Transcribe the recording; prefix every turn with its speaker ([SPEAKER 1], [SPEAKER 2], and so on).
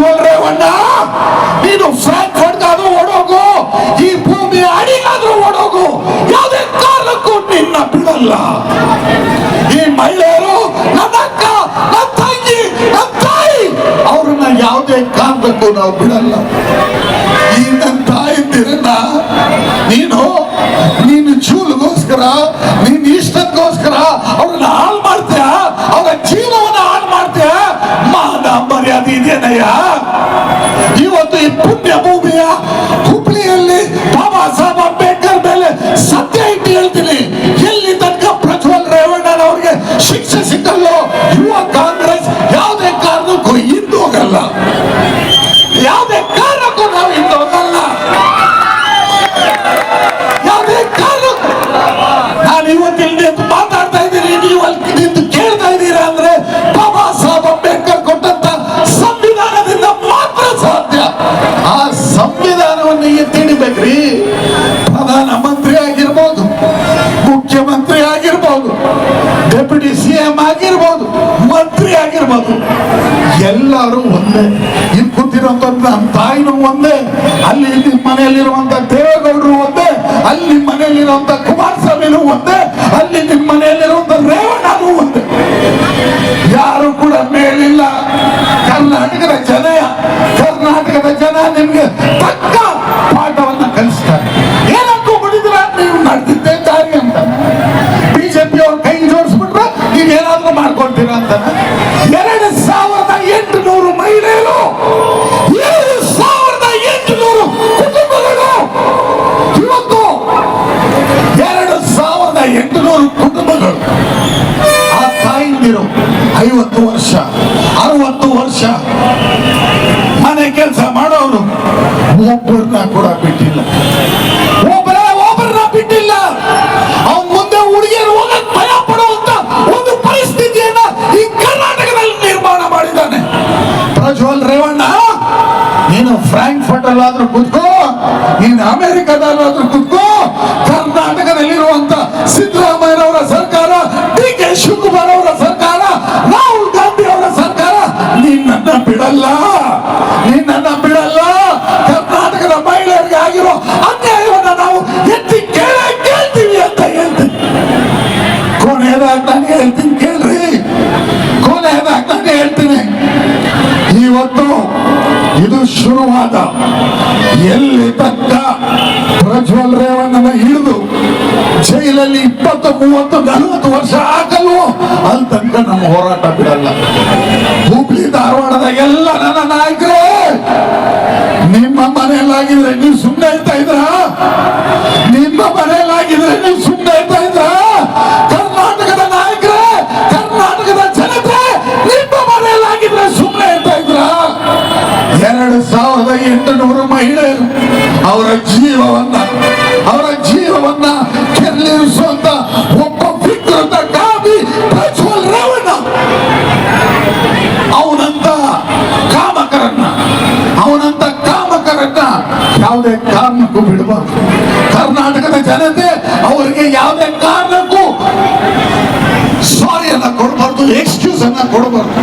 [SPEAKER 1] ರೇವಣ್ಣ ನೀನು ಫ್ರಾಂಕ್ಫರ್ಟ್ಗಾದ್ರೂ ಓಡೋಗು. ಈ ಭೂಮಿ ಅಡಿಗಾದ್ರೂ ಓಡೋಗು. ಯಾವುದೇ ಕಾರಣಕ್ಕೂ ನಿನ್ನ ಬಿಡಲ್ಲ. ಈ ಮಹಿಳೆಯರು, ನನ್ನ ಅಕ್ಕ, ನನ್ನ ತಂಗಿ, ನನ್ನ ತಾಯಿ, ಅವ್ರನ್ನ ಯಾವುದೇ ಕಾರಣಕ್ಕೂ ನಾವು ಬಿಡಲ್ಲ. ಈ ನನ್ನ ತಾಯಿ ನೀನು ನೀನು ಜೂಲ್ಗೋಸ್ಕರ mariadini na ya hiyo tu ipumbe mumia kuple ಎತ್ತಿಡಿಬೇಕ್ರಿ Pradhan Mantri ಆಗಿರ್ಬೋದು, ಮುಖ್ಯಮಂತ್ರಿ ಆಗಿರ್ಬೋದು, ಡೆಪ್ಯೂಟಿ ಸಿ ಎಂ ಆಗಿರ್ಬೋದು, ಮಂತ್ರಿ ಆಗಿರ್ಬೋದು, ಎಲ್ಲರೂ ಒಂದೇ. ಇಲ್ಲಿ ಕೂತಿರುವಂತ ನಮ್ಮ ತಾಯಿನೂ ಒಂದೇ. ಅಲ್ಲಿ ನಿಮ್ಮ ಮನೆಯಲ್ಲಿರುವಂತ ದೇವೇಗೌಡರು ಒಂದೇ. ಅಲ್ಲಿ ಮನೆಯಲ್ಲಿರುವಂತ ಕುಮಾರಸ್ವಾಮಿನೂ ಒಂದೇ. ಅಲ್ಲಿ ಕುಟುಂಬಗಳು. ಆ ತಾಯಿಂದಿರು ಐವತ್ತು ವರ್ಷ, ಅರವತ್ತು ವರ್ಷ. ಮನೆ ಕೆಲಸ ಮಾಡೋರು ಒಬ್ಬರನ್ನ ಕೂಡ ಬಿಟ್ಟಿಲ್ಲ. ಒಬ್ಬರ ಒಬ್ಬರನ್ನ ಬಿಟ್ಟಿಲ್ಲ. ಅವನ್ ಮುಂದೆ ಹುಡುಗಿಯರು ಹೋಗಕ್ ಭಯ ಪಡುವಂತ ಒಂದು ಪರಿಸ್ಥಿತಿಯನ್ನ ಈ ಕರ್ನಾಟಕದಲ್ಲಿ ನಿರ್ಮಾಣ ಮಾಡಿದ್ದಾನೆ. ಪ್ರಜ್ವಲ್ ರೇವಣ್ಣ, ನೀನು ಫ್ರಾಂಕ್ಫರ್ಟ್ ಆದ್ರೂ ಕೂತ್ಕೋ. ನೀನು ಅಮೆರಿಕದಲ್ಲಾದ್ರೂ ಕೂತ್ಕೋ. ಕರ್ನಾಟಕದಲ್ಲಿರುವಂತ ಸಿದ್ದರಾಮಯ್ಯನವರ ಸರ್ಕಾರ ಡಿ ಕೆ ಶಿವಕುಮಾರ್ ಅವರ ಸರ್ಕಾರ, ರಾಹುಲ್ ಗಾಂಧಿ ಅವರ ಸರ್ಕಾರ ನಿನ್ನ ಬಿಡಲ್ಲ. ನಿನ್ನನ್ನ ಬಿಡಲ್ಲ. ಕರ್ನಾಟಕದ ಮಹಿಳೆಯರಿಗೆ ಆಗಿರೋ ಅನ್ಯಾಯವನ್ನ ನಾವು ಎತ್ತಿ ಕೇಳ ಕೇಳ್ತೀವಿ ಅಂತ ಹೇಳ್ತೀನಿ. ಕೊನೆಯದಾಗಿ ನಾನು ಹೇಳ್ತೀನಿ ಕೇಳ್ರಿ. ಕೊನೆಯದಾಗಿ ನಾನು ಹೇಳ್ತೀನಿ. ಇವತ್ತು ಇದು ಶುರುವಾದ. ಎಲ್ಲಿ ತಕ್ಕ ಪ್ರಜ್ವಲ್ ರೇವಣ್ಣನ ಹಿಡಿದು ಜೈಲಲ್ಲಿ ಇಪ್ಪತ್ತು, ಮೂವತ್ತು, ನಲವತ್ತು ವರ್ಷ ಹಾಕಲ್ವೋ ಅಲ್ಲಿ ತನಕ ನಮ್ಮ ಹೋರಾಟ ಬಿಡಲ್ಲ. ಹುಬ್ಳಿ ಧಾರವಾಡದ ಎಲ್ಲ ನನ್ನ ನಾಯಕರೇ ಎರಡು ಸಾವಿರದ ಎಂಟುನೂರು ಮಹಿಳೆಯರು ಅವರ ಜೀವವನ್ನ ಅವರ ಜೀವವನ್ನ ಕೆಲ್ಲಿರಿಸುವಂತ ಒಬ್ಬ ವಿಕೃತ ಕಾಮಿ ಪ್ರಜ್ವಲ್ ರೇವಣ್ಣ. ಅವನಂತ ಕಾಮಕರನ್ನ ಅವನಂತ ಕಾಮಕರನ್ನ ಯಾವುದೇ ಕಾರಣಕ್ಕೂ ಬಿಡಬಾರ್ದು. ಕರ್ನಾಟಕದ ಜನತೆ ಅವರಿಗೆ ಯಾವುದೇ ಕಾರಣಕ್ಕೂ ಸಾರಿಯನ್ನ ಕೊಡಬಾರ್ದು ಎಕ್ಸ್ಕ್ಯೂಸ್ ಅನ್ನ ಕೊಡಬಾರ್ದು.